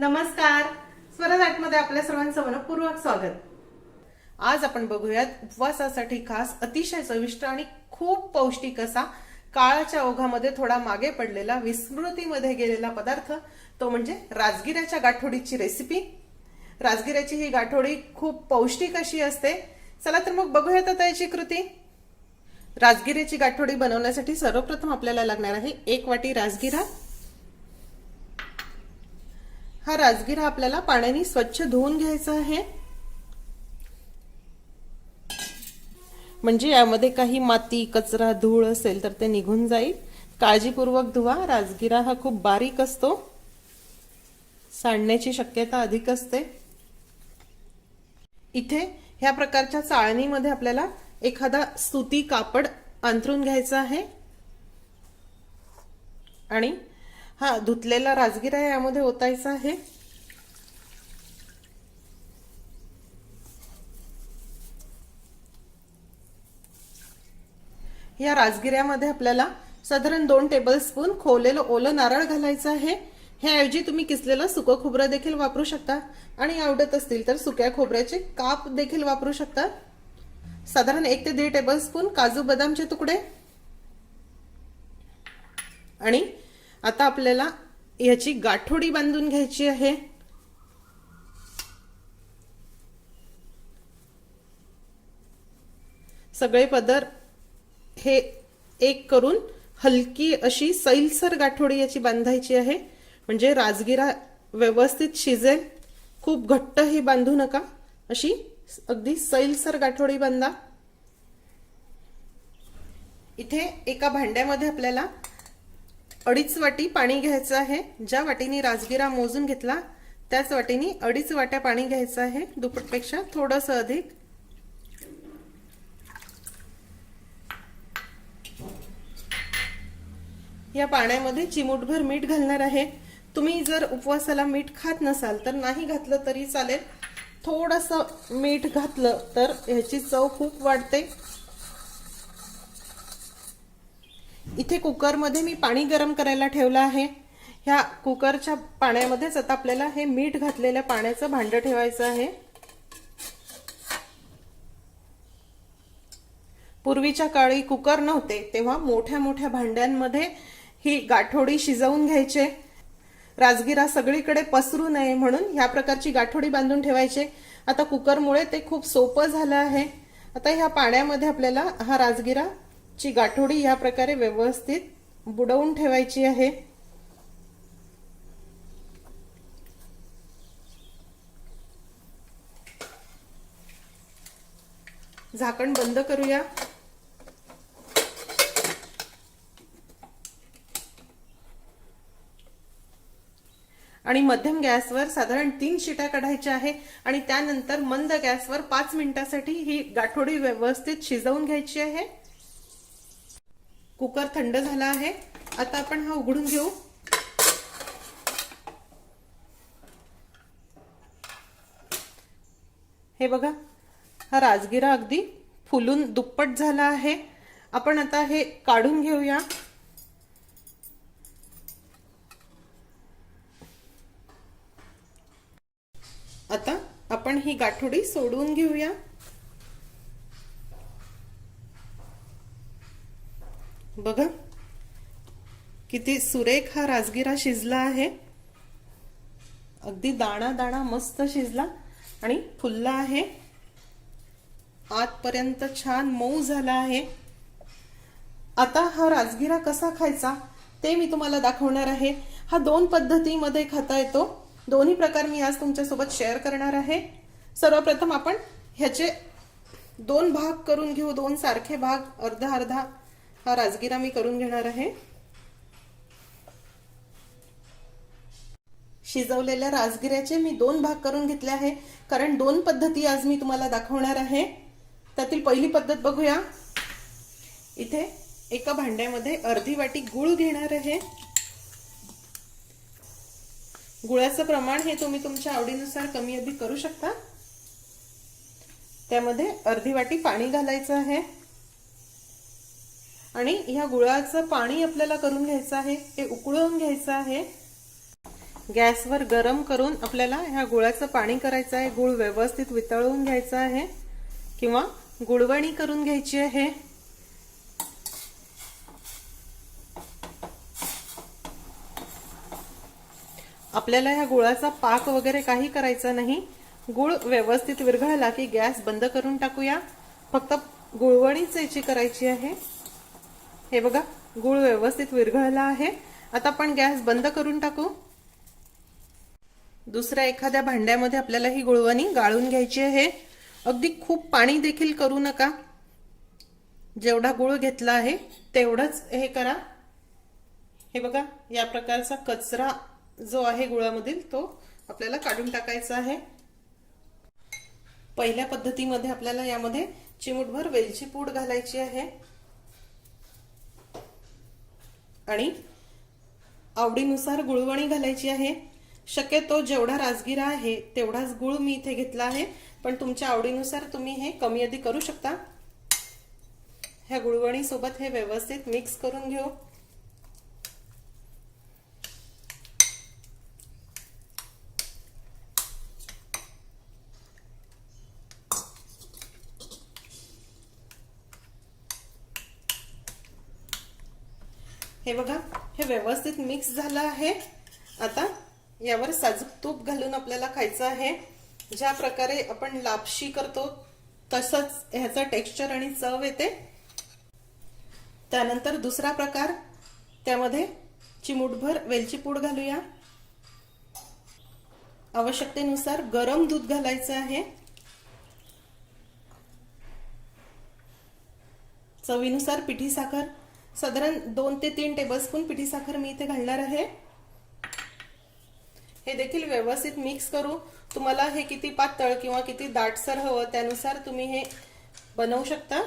नमस्कार. स्वरदाटमध्ये आपल्या सर्वांचं मनपूर्वक स्वागत. आज आपण बघूयात उपवासासाठी खास अतिशय चविष्ट आणि खूप पौष्टिक असा काळाच्या ओघामध्ये थोडा मागे पडलेला विस्मृतीमध्ये गेलेला पदार्थ तो म्हणजे राजगिऱ्याच्या गाठोडीची रेसिपी राजगिऱ्याची ही गाठोडी खूप पौष्टिक अशी असते. चला तर मग बघूयात आता याची कृती. राजगिऱ्याची गाठोडी बनवण्यासाठी सर्वप्रथम आपल्याला लागणार आहे एक वाटी राजगिरा हा राजगिरा आपल्याला पाण्याने स्वच्छ धुवून घ्यायचा आहे. म्हणजे यामध्ये काही माती कचरा धूळ असेल तर ते निघून जाईल. काळजीपूर्वक धुवा. राजगिरा हा खूप बारीक असतो. सांडण्याची शक्यता अधिक असते. इथे ह्या प्रकारच्या चाळणीमध्ये आपल्याला एखादा सुती कापड अंथरून घ्यायचा आहे. आणि हा धुतलेला राजगिरा यामध्ये ओतायचा आहे. या राजगिऱ्यामध्ये आपल्याला साधारण दोन टेबलस्पून खोवलेलं ओलं नारळ घालायचं आहे. ह्याऐवजी तुम्ही किसलेलं सुकं खोबरं देखील वापरू शकता. आणि आवडत असतील तर सुक्या खोबऱ्याचे काप देखील वापरू शकता. साधारण एक ते दीड टेबलस्पून काजू बदामचे तुकडे. आणि आता आपल्याला ह्याची गाठोडी बांधून घ्यायची आहे. सगळे पदर हे एक करून हलकी अशी सैलसर गाठोडी याची बांधायची आहे. म्हणजे राजगिरा व्यवस्थित शिजेल. खूप घट्ट ही बांधू नका. अशी अगदी सैलसर गाठोडी बांधा. इथे एका भांड्यामध्ये आपल्याला अडीच वाटी पाणी घ्यायचं आहे. ज्या वाटीने राजगिरा मोजून घेतला त्याच वाटीने अडीच वाट्या पाणी घ्यायचं आहे. दुपटपेक्षा थोडंसं अधिक. या पाण्यामध्ये चिमूटभर मीठ घालणार आहे. तुम्ही जर उपवासाला मीठ खात नसाल तर नाही घातलं तरी चालेल. थोडंसं मीठ घातलं तर ह्याची चव खूप वाढते. इथे कुकरमध्ये मी पाणी गरम करायला ठेवलं आहे. ह्या कुकरच्या पाण्यामध्येच आता आपल्याला हे मीठ घातलेल्या पाण्याचं भांडं ठेवायचं आहे. पूर्वीच्या काळी कुकर नव्हते तेव्हा मोठ्या मोठ्या भांड्यांमध्ये ही गाठोडी शिजवून घ्यायचे. राजगिरा सगळीकडे पसरू नये म्हणून ह्या प्रकारची गाठोडी बांधून ठेवायचे. आता कुकरमुळे ते खूप सोपं झालं आहे. आता ह्या पाण्यामध्ये आपल्याला हा राजगिरा ची गाठोडी ह्या प्रकारे व्यवस्थित बुडवून ठेवायची आहे. झाकण बंद करूया. आणि मध्यम गॅसवर साधारण तीन शिट्या काढायच्या आहे आणि त्यानंतर मंद गॅसवर पाच मिनिटासाठी ही गाठोडी व्यवस्थित शिजवून घ्यायची आहे. कुकर थंड झाला आहे. आता आपण हा उघडून घेऊ. हे बघा हा राजगिरा अगदी फुलून दुप्पट झाला आहे. आपण आता हे काढून घेऊया. आता आपण ही गाठोडी सोडून घेऊया. बघा. किती सुरेख हा राजगिरा शिजला आहे. अगदी दाणा दाणा मस्त शिजला आणि फुलला आहे. आतपर्यंत छान मऊ झाला आहे. आता हा राजगिरा कसा खायचा ते मी तुम्हाला दाखवणार आहे. हा दोन पद्धतीमध्ये खाता येतो. दोन्ही प्रकार मी आज तुमच्यासोबत शेअर करणार आहे. सर्वप्रथम आपण ह्याचे दोन भाग करून घेऊ. दोन सारखे भाग अर्धा अर्धा. हा राजगिरा मी करून घेणार आहे. शिजवलेल्या राजगिऱ्याचे मी दोन भाग करून घेतले आहे. कारण दोन पद्धती आज मी तुम्हाला दाखवणार आहे. त्यातील पहिली पद्धत बघूया. इथे एका भांड्यामध्ये अर्धी वाटी गुळ घेणार आहे. गुळाचं प्रमाण हे तुम्ही तुमच्या आवडीनुसार कमी अधिक करू शकता. त्यामध्ये अर्धी वाटी पाणी घालायचं आहे. आणि ह्या गुळाचं पाणी आपल्याला करून घ्यायचं आहे ते उकळवून घ्यायचं आहे. गॅसवर गरम करून आपल्याला ह्या गुळाचं पाणी करायचं आहे गुळ व्यवस्थित वितळवून घ्यायचा आहे. किंवा गुळवणी करून घ्यायची आहे. आपल्याला ह्या गुळाचा पाक वगैरे काही करायचा नाही. गुळ व्यवस्थित विरघळला की गॅस बंद करून टाकूया. फक्त गुळवणीच याची करायची आहे. हे बघा गुळ व्यवस्थित विरघळला आहे. आता आपण गॅस बंद करून टाकू. दुसऱ्या एखाद्या भांड्यामध्ये आपल्याला ही गुळवणी गाळून घ्यायची आहे. अगदी खूप पाणी देखील करू नका. जेवढा गुळ घेतला आहे तेवढंच हे करा. हे बघा या प्रकारचा कचरा जो आहे गुळामधील तो आपल्याला काढून टाकायचा आहे. पहिल्या पद्धतीमध्ये आपल्याला यामध्ये चिमूटभर वेलची पूड घालायची आहे. आणि आवडीनुसार गुळवणी घालायची आहे. शक्यतो जेवढा राजगिरा आहे तेवढाच गुळ मी इथे घेतला आहे. पण तुमच्या आवडीनुसार तुम्ही हे कमी अधिक करू शकता. ह्या गुळवणीसोबत हे व्यवस्थित मिक्स करून घेऊ हे बघा हे व्यवस्थित मिक्स झाला आहे. आता यावर साजूक तूप घालून आपल्याला खायचं आहे. ज्या प्रकारे आपण लापशी करतो तसंच ह्याचं टेक्स्चर आणि चव येते. त्यानंतर दुसरा प्रकार त्यामध्ये चिमूटभर वेलची पूड घालूया. आवश्यकतेनुसार गरम दूध घालायचं आहे. चवीनुसार पिठी साखर साधारण दोन ते तीन टेबलस्पून पिठी साखर मी इथे घालणार आहे. हे देखील व्यवस्थित मिक्स करू. तुम्हाला हे किती पातळ किंवा किती दाटसर हवं त्यानुसार तुम्ही हे बनवू शकता.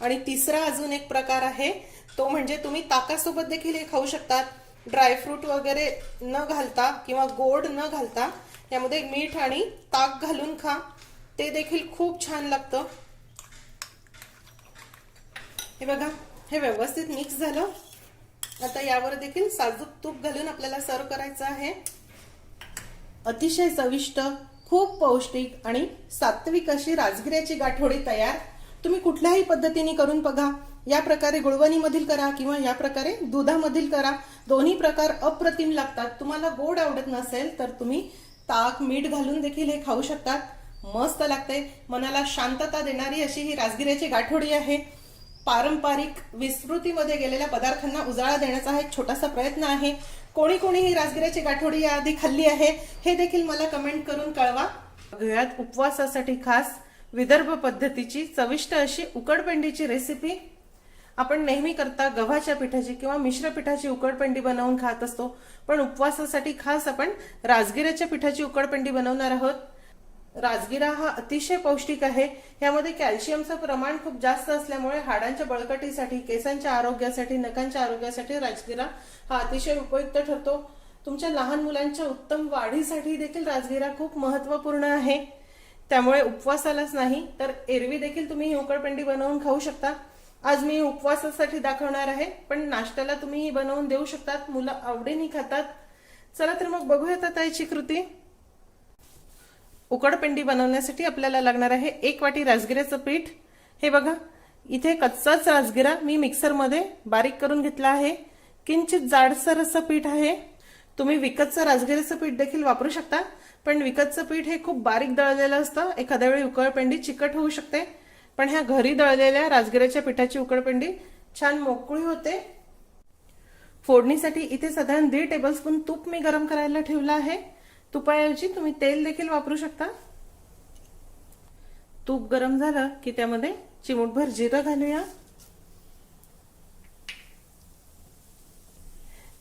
आणि तिसरा अजून एक प्रकार आहे. तो म्हणजे तुम्ही ताकासोबत देखील हे खाऊ शकतात. ड्रायफ्रूट वगैरे न घालता किंवा गोड न घालता यामध्ये मीठ आणि ताक घालून खा. ते देखील खूप छान लागतं. हे बघा हे व्यवस्थित मिक्स झालं. आता यावर देखील साजूक तूप घालून आपल्याला सर्व करायचं आहे. अतिशय चविष्ट खूप पौष्टिक आणि सात्विक अशी राजगिऱ्याची गाठोडी तयार. तुम्ही कुठल्याही पद्धतीने करून बघा. या प्रकारे गुळवणीमधील करा किंवा या प्रकारे दुधामधील करा. दोन्ही प्रकार अप्रतिम लागतात. तुम्हाला गोड आवडत नसेल तर तुम्ही ताक मीठ घालून देखील हे खाऊ शकतात. मस्त लागते मनाला शांतता देणारी अशी ही राजगिऱ्याची गाठोडी आहे. पारंपरिक विस्मृतीमध्ये गेलेल्या पदार्थांना उजाळा देण्याचा हा एक छोटासा प्रयत्न आहे. कोणी कोणी ही राजगिऱ्याची गाठोडी याआधी खाल्ली आहे हे देखील मला कमेंट करून कळवा. घरात उपवासासाठी खास विदर्भ पद्धतीची चविष्ट अशी उकडपेंडीची रेसिपी आपण नेहमी करता गव्हाच्या पिठाची किंवा मिश्र पिठाची उकडपेंडी बनवून खात असतो पण उपवासासाठी खास आपण राजगिऱ्याच्या पिठाची उकडपेंडी बनवणार आहोत. राजगिरा हा अतिशय पौष्टिक आहे. यामध्ये कॅल्शियमचं प्रमाण खूप जास्त असल्यामुळे हाडांच्या बळकटीसाठी केसांच्या आरोग्यासाठी नखांच्या आरोग्यासाठी राजगिरा हा अतिशय उपयुक्त ठरतो. तुमच्या लहान मुलांच्या उत्तम वाढीसाठी देखील राजगिरा खूप महत्त्वपूर्ण आहे. त्यामुळे उपवासालाच नाही तर एरवी देखील तुम्ही ही उकडपेंडी बनवून खाऊ शकता. आज मी उपवासासाठी दाखवणार आहे पण नाश्त्याला तुम्ही ही बनवून देऊ शकतात मुलं आवडीने खातात. चला तर मग बघूयात आता याची कृती. उकडपेंडी बनवण्यासाठी आपल्याला लागणार आहे एक वाटी राजगिऱ्याचं पीठ. हे बघा इथे कच्चाच राजगिरा मी मिक्सरमध्ये बारीक करून घेतला आहे. किंचित जाडसर असं पीठ आहे. तुम्ही विकतचं राजगिऱ्याचं पीठ देखील वापरू शकता पण विकतचं पीठ हे खूप बारीक दळलेलं असतं. एखाद्या वेळी उकळपेंडी चिकट होऊ शकते पण ह्या घरी दळलेल्या राजगिऱ्याच्या पिठाची उकळपेंडी छान मोकळी होते. फोडणीसाठी इथे साधारण दीड टेबलस्पून तूप मी गरम करायला ठेवलं आहे. तुपाऐवजी तुम्ही तेल देखील वापरू शकता. तूप गरम झालं की त्यामध्ये चिमूटभर जिरं घालूया.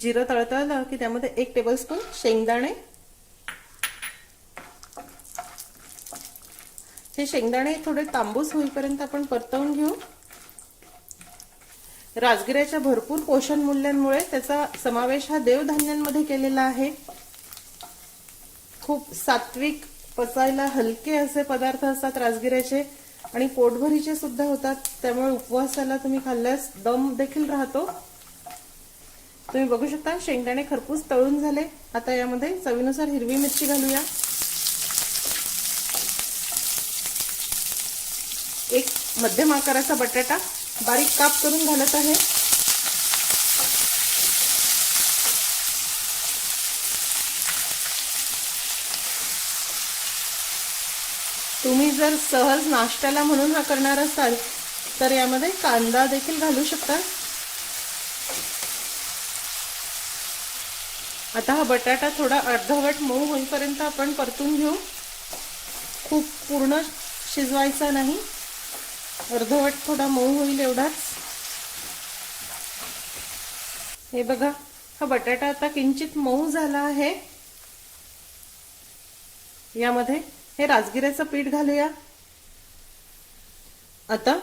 जिरं तळतळलं की त्यामध्ये एक टेबलस्पून शेंगदाणे. हे शेंगदाणे थोडे तांबूस होईपर्यंत आपण परतवून घेऊ. राजगिऱ्याच्या भरपूर पोषण मूल्यांमुळे त्याचा समावेश हा देवधान्यांमध्ये केलेला आहे. खूप सात्विक पचायला हलके असे पदार्थ असतात राजगिऱ्याचे आणि पोटभरीचे सुद्धा होतात. त्यामुळे उपवासाला तुम्ही खाल्ल्यास दम देखील राहतो. तुम्ही बघू शकता शेंगदाणे खरपूस तळून झाले. आता यामध्ये चवीनुसार हिरवी मिरची घालूया. एक मध्यम आकाराचा बटाटा बारीक काप करून घालत आहे. तुम्ही जर सहज नाश्त्याला म्हणून हा करणार असाल तर यामध्ये कांदा देखील घालू शकता. आता हा बटाटा थोडा अर्धवट मऊ होईपर्यंत आपण परतून घेऊ. खूप पूर्ण शिजवायचा नाही. अर्धवट थोडा मऊ होईल एवढाच. हे बघा हा बटाटा आता किंचित मऊ झाला आहे. यामध्ये हे राजगिऱ्याचं पीठ घालूया. आता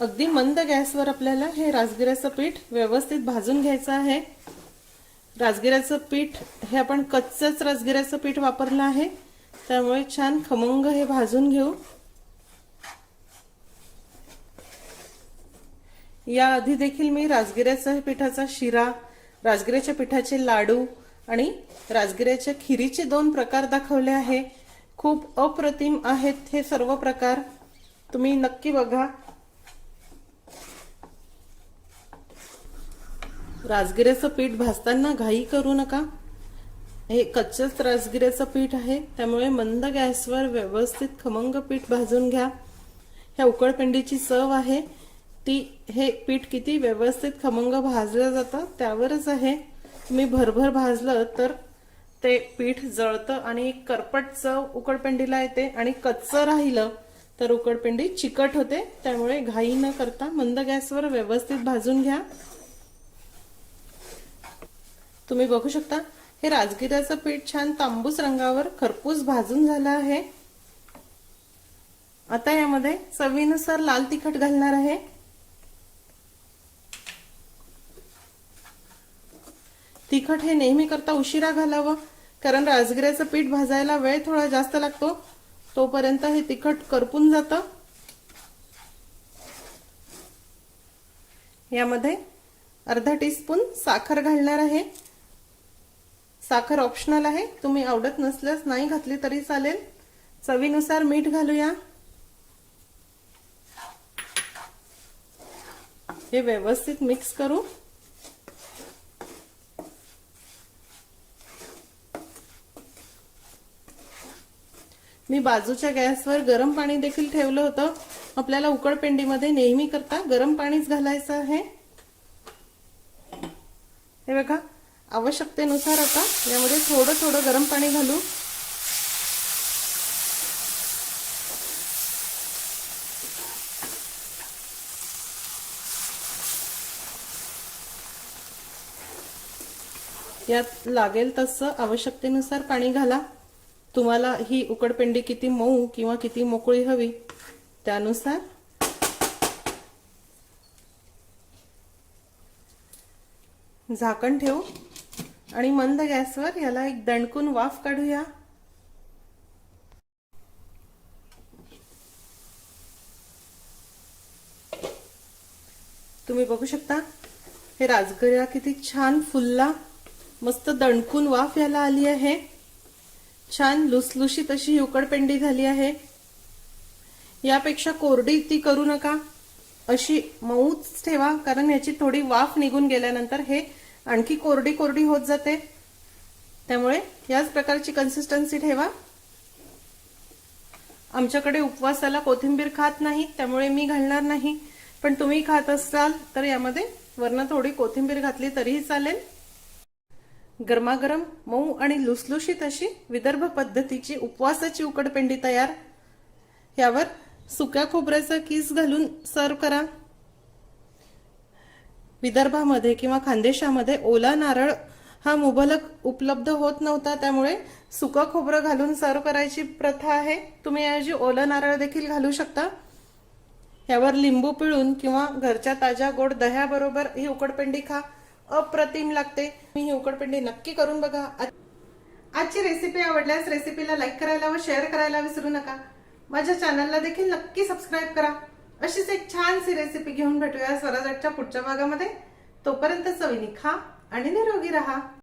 अगदी मंद गॅसवर आपल्याला हे राजगिऱ्याचं पीठ व्यवस्थित भाजून घ्यायचं आहे. राजगिऱ्याचं पीठ हे आपण कच्चच राजगिऱ्याचं पीठ वापरलं आहे. त्यामुळे छान खमंग हे भाजून घेऊ. याआधी देखील मी राजगिऱ्याच्या पिठाचा शिरा राजगिऱ्याच्या पिठाचे लाडू आणि राजगिऱ्याच्या खिरीचे दोन प्रकार दाखवले आहे. खूप अप्रतिम आहेत हे सर्व प्रकार. तुम्ही नक्की बघा. राजगिऱ्याचं पीठ भाजताना घाई करू नका. हे कच्चच राजगिऱ्याचं पीठ आहे. त्यामुळे मंद गॅसवर व्यवस्थित खमंग पीठ भाजून घ्या. ह्या उकळपिंडीची चव आहे. ती हे पीठ किती व्यवस्थित खमंग भाजलं जातं त्यावरच आहे. तुम्ही भरभर भाजलं तर ते पीठ जळतं आणि एक करपट चव उकडपिंडीला येते आणि कच्चं राहिलं तर उकडपिंडी चिकट होते. त्यामुळे घाई न करता मंद गॅसवर व्यवस्थित भाजून घ्या. तुम्ही बघू शकता हे राजगिराचं पीठ छान तांबूस रंगावर खरपूस भाजून झालं आहे. आता यामध्ये चवीनुसार लाल तिखट घालणार आहे. तिखट हे नेहमी करता उशिरा घालावं कारण राजगिऱ्याचं पीठ भाजायला वेळ थोडा जास्त लागतो. तोपर्यंत हे तिखट करपून जातं. यामध्ये अर्धा टीस्पून साखर घालणार आहे. साखर ऑप्शनल आहे. तुम्ही आवडत नसल्यास नाही घातली तरी चालेल. चवीनुसार मीठ घालूया. हे व्यवस्थित मिक्स करू. मी बाजूच्या गॅसवर गरम पाणी देखील ठेवलं होतं. आपल्याला उकडपेंडीमध्ये नेहमी करता गरम पाणीच घालायचं आहे. हे बघा आवश्यकतेनुसार आता यामध्ये थोडं थोडं गरम पाणी घालू. यात लागेल तसं आवश्यकतेनुसार पाणी घाला. तुम्हाला ही उकडपेंडी किती मऊ किंवा किती मोकळी हवी त्यानुसार झाकण ठेवू आणि मंद गॅसवर याला एक दणकून वाफ काढूया. तुम्ही बघू शकता हे राजगिरा किती छान फुलला मस्त दणकून वाफ याला आली आहे. छान लुसलुशीत अशी ही उकडपेंडी झाली आहे. यापेक्षा कोरडी ती करू नका. अशी मऊच ठेवा कारण याची थोडी वाफ निघून गेल्यानंतर हे आणखी कोरडी कोरडी होत जाते. त्यामुळे याच प्रकारची कन्सिस्टन्सी ठेवा. आमच्याकडे उपवासाला कोथिंबीर खात नाही त्यामुळे मी घालणार नाही. पण तुम्ही खात असाल तर यामध्ये वरनं थोडी कोथिंबीर घातली तरीही चालेल. गरमागरम मऊ आणि लुसलुशीत अशी विदर्भ पद्धतीची उपवासाची उकडपेंडी तयार. यावर सुक्या खोबऱ्याचा किस घालून सर्व करा. विदर्भामध्ये किंवा खानदेशामध्ये ओला नारळ हा मुबलक उपलब्ध होत नव्हता त्यामुळे सुकं खोबरं घालून सर्व करायची प्रथा आहे. तुम्ही याऐवजी ओला नारळ देखील घालू शकता. यावर लिंबू पिळून किंवा घरच्या ताज्या गोड दह्याबरोबर ही उकडपेंडी खा. अप्रतिम लागते. मी ही उकडपिंडी नक्की करून बघा. आजची रेसिपी आवडल्यास रेसिपीला लाईक करायला व शेअर करायला विसरू नका. माझ्या चॅनलला देखील नक्की सबस्क्राईब करा. अशीच एक छानशी रेसिपी घेऊन भेटूया स्वराजच्या पुढच्या भागामध्ये. तोपर्यंत चवीनी खा आणि निरोगी राहा.